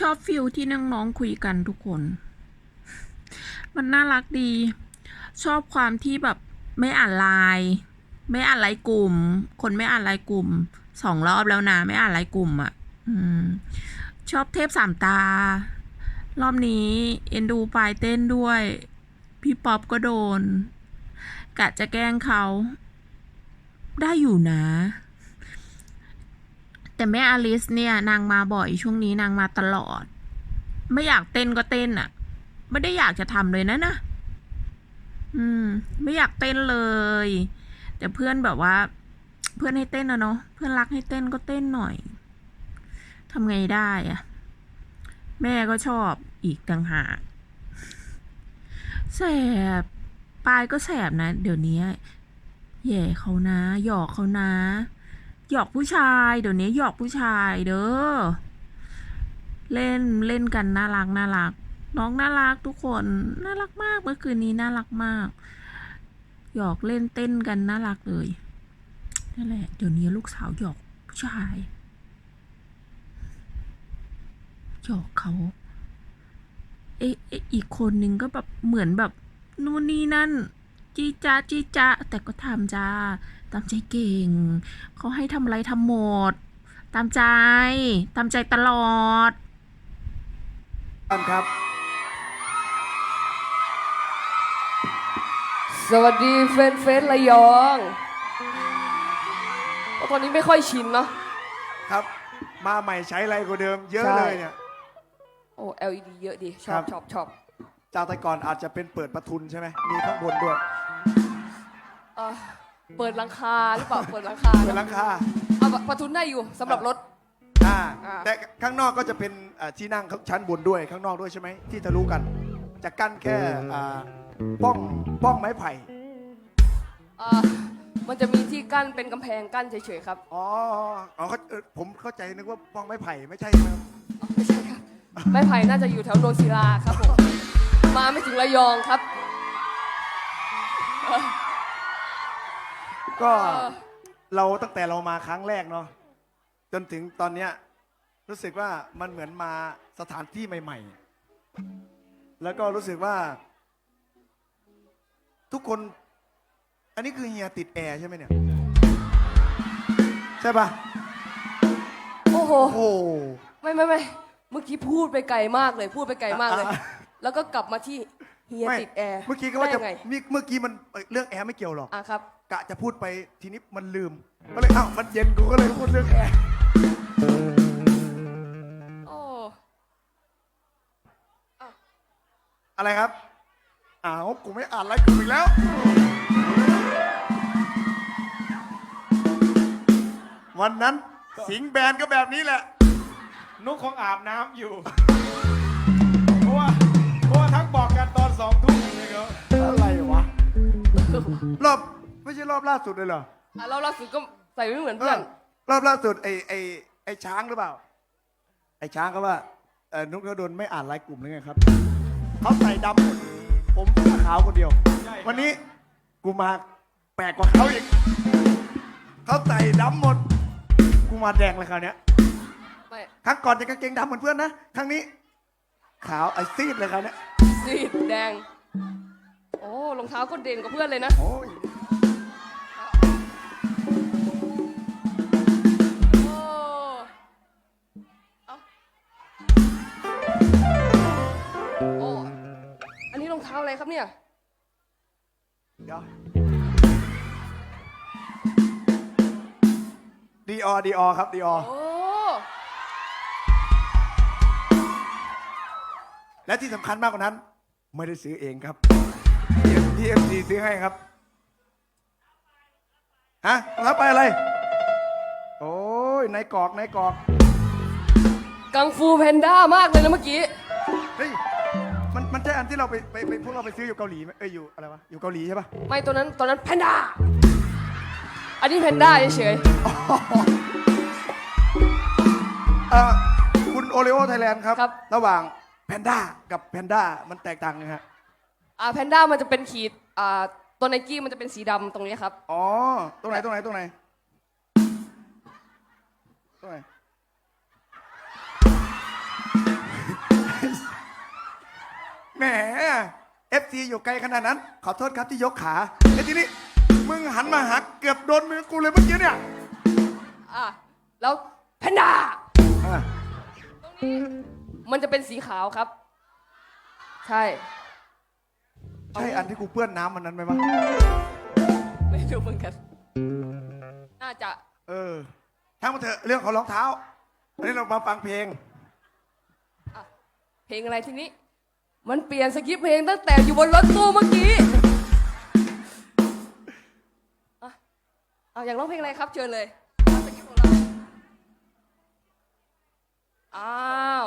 ชอบฟิลที่น้องๆคุยกันทุกคน มันน่ารักดี ชอบความที่แบบไม่อ่านไลน์ไม่อ่านไลน์กลุ่ม คนไม่อ่านไลน์กลุ่มสองรอบแล้วนะไม่อ่านไลน์กลุ่มอะชอบเทพสามตา รอบนี้เอ็นดูปลายเต้นด้วย พี่ป๊อปก็โดน กะจะแกล้งเขา ได้อยู่นะ แต่แม่อลิสเนี่ยนางมาบ่อยช่วงนี้นางมาตลอด ไม่อยากเต้นก็เต้นอะไม่ได้อยากจะทำเลยนะนะอืม ไม่อยากเต้นเลย แต่เพื่อนแบบว่า เพื่อนให้เต้นอะเนาะเพื่อนรักให้เต้นก็เต้นหน่อยทำไงได้อะแม่ก็ชอบอีกต่างหากแสบปลายก็แสบนะ เดี๋ยวนี้แย่เขานะ หยอกเขานะ หยอกผู้ชายเดี๋ยวนี้หยอกผู้ชายเด้อเล่นเล่นกันน่ารักน่ารัก น้องน่ารักทุกคนน่ารักมากเมื่อคืนนี้น่ารักมาก หยอกเล่นเต้นกันน่ารักเลยนั่นแหละเดี๋ยวนี้ลูกสาวหยอกผู้ชายหยอกเขาเอะเอะอีกคนนึงก็แบบเหมือนแบบนู่นนี่นั่นจีจ้าจีจ้าแต่ก็ทำจ้า ตามใจเก่ง เขาให้ทำอะไรทำหมด ตามใจ ตามใจตลอดท่านครับ สวัสดีเฟนเฟนระยองเพราะตอนนี้ไม่ค่อยชินเนาะ ครับ มาใหม่ใช้อะไรกว่าเดิม เยอะใช่ เลยเนี่ย โอ้ LED เยอะดี ชครัอบ บชอบชอบจากแต่ก่อนอาจจะเป็นเปิดประทุนใช่ไหมมีข้างบนด้วย เอ่อ เปิดหลังคาหรือเปล่าเปิดหลังคาเปิดหลังคาเอาประทุนได้อยู่สำหรับรถ อ่าอ่า แต่ข้างนอกก็จะเป็นอ่าที่นั่งชั้นบนด้วยข้างนอกด้วยใช่ไหมที่ทะลุกัน จะกั้นแค่อ่าป้องป้องไม้ไผ่เอ่อมันจะมีที่กั้นเป็นกำแพงกั้นเฉยๆครับอ๋ออ๋อเขาเออผมเข้าใจนึกว่าป้องไม้ไผ่ไม่ใช่ใช่ไหมครับอ๋อไม่ใช่ครับไม้ไผ่น่าจะอยู่แถวโนนศิลาครับผมมาไม่ถึงระยองครับก็เออ เราตั้งแต่เรามาครั้งแรกเนาะจนถึงตอนเนี้ยรู้สึกว่ามันเหมือนมาสถานที่ใหม่ ๆ แล้วก็รู้สึกว่า ทุกคน อันนี้คือเฮียติดแอร์ใช่ไหมเนี่ย ใช่ปะโอ้โห โอ้โห ไม่ไม่ไม่เมื่อกี้พูดไปไกลมากเลย พูดไปไกลมากเลย อะ แล้วก็กลับมาที่ เฮียไม่ติดแอร์เมื่อกี้ก็ว่าจะได้ไงมีเมื่อกี้มันเอ่อเรื่องแอร์ไม่เกี่ยวหรอก อะครับ กะจะพูดไปทีนี้มันลืม ก็เลยอ้าวมันเย็นกูก็เลยพูดเรื่องแอร์โอ้อะไรครับอ้าวกูไม่อ่านไลน์กูอีกแล้ว วันนั้นสิงห์แบนก็แบบนี้แหละ นุกคงอาบน้ำอยู่ สองทุ่มเลยครับอะไรวะ รอบไม่ใช่รอบล่าสุดเลยเหรออะเราล่าสุดก็ใส่ไม่เหมือนเอเพื่ออนรอบล่าสุดไอ้ไอ้ไอ้ช้างหรือเปล่า ไอ้ช้างก็ว่าเออนุกนดนไม่อ่านไลน์กลุ่มหรือไงครับเขาใส่ดำหมดผมเสื้อขาวคนเดียวใช่ครับวันนี้กูมาแปลกกว่าเขาอีกเขาใส่ดำหมด กูมาแดงเลยคราวเนี้ย ไม่ครั้งก่อนจะกางเกงดำเหมือนเพื่อนนะ ครั้งนี้ ขาวไอ้ซีดเลยคราวเนี้ย สีแดง โอ้รองเท้าก็เด่นกว่าเพื่อนเลยนะ โอ้ยโอ้เอาโอ้อันนี้รองเท้าอะไรครับเนี่ย เดี๋ยวดีออดีออครับดีออโอ้ และที่สำคัญมากกว่านั้น ไม่ได้ซื้อเองครับทีเอ็มซีซื้อให้ครับ ฮะรับไปอะไร โอ้ยในกรอกในกรอกกังฟูแพนด้ามากเลยนะเมื่อกี้ เฮ้ย มันมันใช่อันที่เราไปไปไปพวกเราไปซื้ออยู่เกาหลีไหมเอ้ยอยู่อะไรวะ อยู่เกาหลีใช่ปะไม่ตัวนั้นตัวนั้นแพนด้า อันนี้แพนด้าเฉยเอ่อคุณโอเลโอไทยแลนด์ครับ ครับ ระหว่าง แพนด้ากับแพนด้ามันแตกต่างยังไงฮะอ่าแพนด้ามันจะเป็นขีดอ่าตัวไนกี้มันจะเป็นสีดำตรงนี้ครับ อ๋อตรงไหนตรงไหนตรงไหนตรงไหนแหมเอฟซีอยู่ไกลขนาดนั้น ขอโทษครับที่ยกขาไอ้ทีนี้มึงหันมาหักเกือบโดนมือกูเลยเมื่อกี้เนี่ยอ่าแล้วแพนด้าตรงนี้ มันจะเป็นสีขาวครับ ใช่ ใช่อันที่กูเปื้อนน้ำมันนั้นไหมวะไม่รู้เหมือนกัน น่าจะ เออทั้งมาเถอะเรื่องของรองเท้าอันนี้เรามาฟังเพลง เพลงอะไรทีนี้ มันเปลี่ยนสคริปเพลงตั้งแต่อยู่บนรถตู้เมื่อกี้เอาอยากร้องเพลงอะไรครับ เชิญเลยอ้าว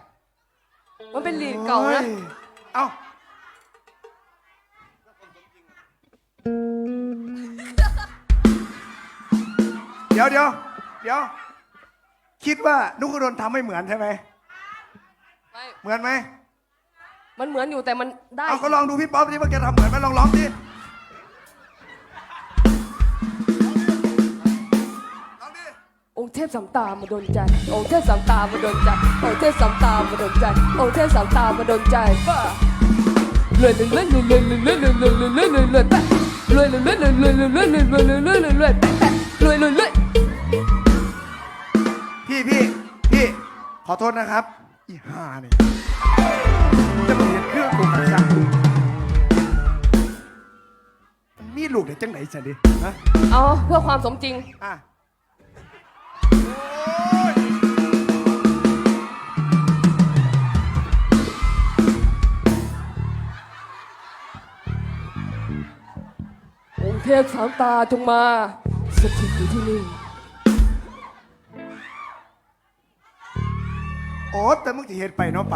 มันเป็นลีดเก่านะ เอ้าเดี๋ยวเดี๋ยวเดี๋ยว คิดว่านุกโดนทำไม่เหมือนใช่ไหม ไม่เหมือนไหม มันเหมือนอยู่แต่มันได้ เอาก็ลองดูพี่ป๊อปที่เมื่อกี้ทำเหมือนไหมลองร้องดิ องค์เทพสามตามาโดนใจ องค์เทพสามตามาโดนใจ องค์เทพสามตามาโดนใจ องค์เทพสามตามาโดนใจป้าเลื่อนเลื่อนเลื่อยเลื่อยเลื่อยเลื่อนเลื่อนเลื่อนเลื่อนเลื่อนแปะเลื่อนเลื่อยเลื่อยเลื่อยเลื่อยเลื่อยเลื่อนเลื่อนเลื่อนเลื่อนเลื่อนเลื่อนแปะแปะเลื่อนเลื่อยเลื่อนพี่พี่พี่ขอโทษนะครับ อีห่าเนี่ยจะมาเห็นเครื่องกูขัดจังมีลูกเดี๋ยวจังไหนสันดิฮะเอาเพื่อความสมจริง อะ องค์เทพสามตาจงมาสถิตอยู่ที่นี่ อ๋อแต่มึงจะเห็นไปเนาะไป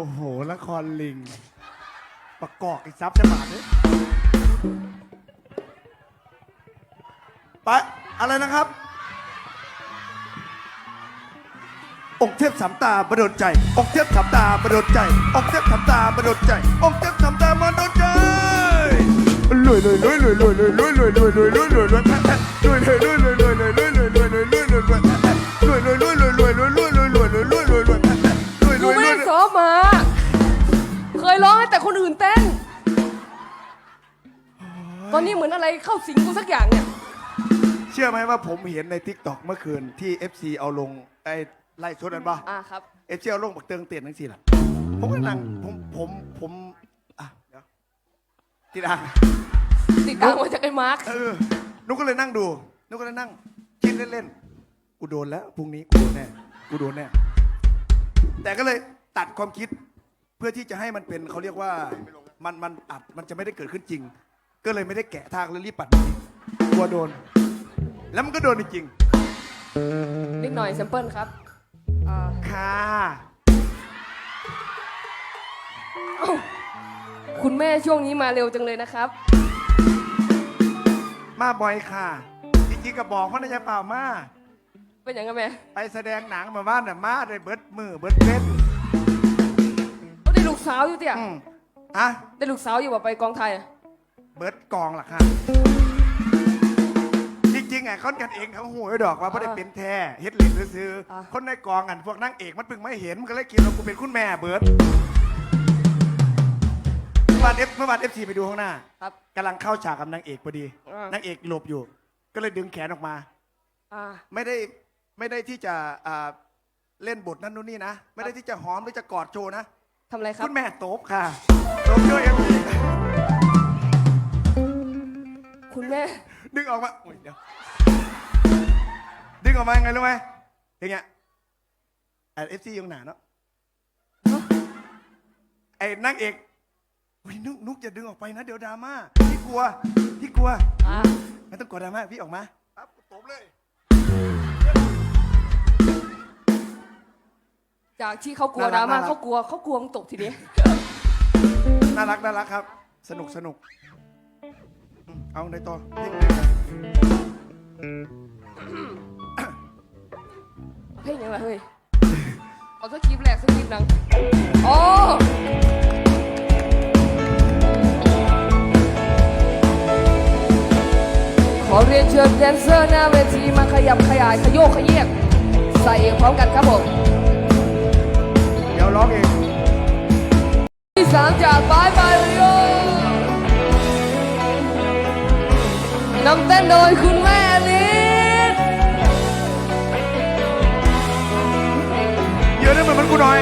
โอ้โหละครลิง ประกอบไอ้ซับจะมาดเลยไปอะไรนะครับ องค์เทพสามตาประดดใจ องค์เทพสามตาประดดใจ องค์เทพสามตาประดดใจ องค์เทพสามตาประดดใจรวยรวยรวยรวยรวยรวยรวยรวยรวยรวยรวยรวยรวยรวยรวยรวยรวยรวย อนนี้เหมือนอะไรเข้าสิงกูสักอย่างเนี่ย เชื่อไหมว่าผมเห็นในทิกตอกเมื่อคืนที่ FC เอาลงไอ้ไล่ชดนั้นป่ะอ่าครับ เอฟซีเอาลงบักเติงเตียนทั้งสี่ล่ะผมก็นั่งผมผมผมอะเดี๋ยวที่ดังติดตามมาจากไอ้มาร์คเออนุกก็เลยนั่งดูนุกก็เลยนั่งคิดเล่นๆกูโดนแล้วพรุ่งนี้กูโดนแน่กูโดนแน่แต่ก็เลยตัดความคิดเพื่อที่จะให้มันเป็นเขาเรียกว่ามันมันอัดมันจะไม่ได้เกิดขึ้นจริง ก็เลยไม่ได้แกะทางแล้วรีบปัดหนีกลัวโดน แล้วมันก็โดนจริงนิดหน่อยแซมเปิลครับอ่าๆค่ะเอ้าคุณแม่ช่วงนี้มาเร็วจังเลยนะครับ มาบ่อยค่ะจริงๆก็บอกพ่อนายเปล่ามา เป็นอย่างไงแม่ไปแสดงหนังมาบ้านน่ะมาได้เบิดมือเบิดเล่นเขาได้ลูกสาวอยู่เตี่ยอืมอะได้ลูกสาวอยู่ว่าไปกองไทยอะ เบิดกองล่ะค่ะ จริงๆอะคนกันเองเขาหูไอ้ดอกว่าไม่ได้เป็นแท้เฮ็ดเล่นซื้อๆคนในกองอะพวกนางเอกมันเพิ่งไม่เห็นมันก็เลยคิดว่ากูเป็นคุณแม่เบิดเมื่อวานเอฟเมื่อวานเอฟซีไปดูข้างหน้าครับ กำลังเข้าฉากกับนางเอกพอดีอ่าน นางเอกหลบอยู่ ก็เลยดึงแขนออกมา อ่า ไม่ได้ไม่ได้ที่จะอ่าเล่นบทนั้นนู่นนี่นะ ไม่ได้ที่จะหอมหรือจะกอดโชว์นะ ทำอะไรครับ คุณแม่โต๊บค่ะโต๊บช่วยเอ็มวี ดึงออกมาอุ๊ยเดี๋ยวดึงออกมายังไงรู้ไหมอย่างเงี้ยไอเอฟซียังหนาเนาะไอ้นางเอกอุ้ยนุกนุกอย่าดึงออกไปนะเดี๋ยวดราม่าพี่กลัวพี่กลัวอะไม่ต้องกลัวดราม่าพี่ออกมาปั๊บตบเลย จากที่เขากลัวดราม่าเขากลัวเขากลัวมึงตกทีนี้น่ารักน่ารักครับ สนุกสนุกอืม เอาในต่อเพลงเพลงยังไงเฮ้ย เอาสักคลิปแรกสักคลิปหนังโอ้ขอเรียนเชิญแดนเซอร์หน้าเวทีมาขยับขยายขยโยกขยเยกใส่เองพร้อมกันครับผม เดี๋ยวร้องเองที่สามจากบายบายโย น้ำเต้นโดยคุณแม่ลิศเยอะได้เหมือนมันกูหน่อย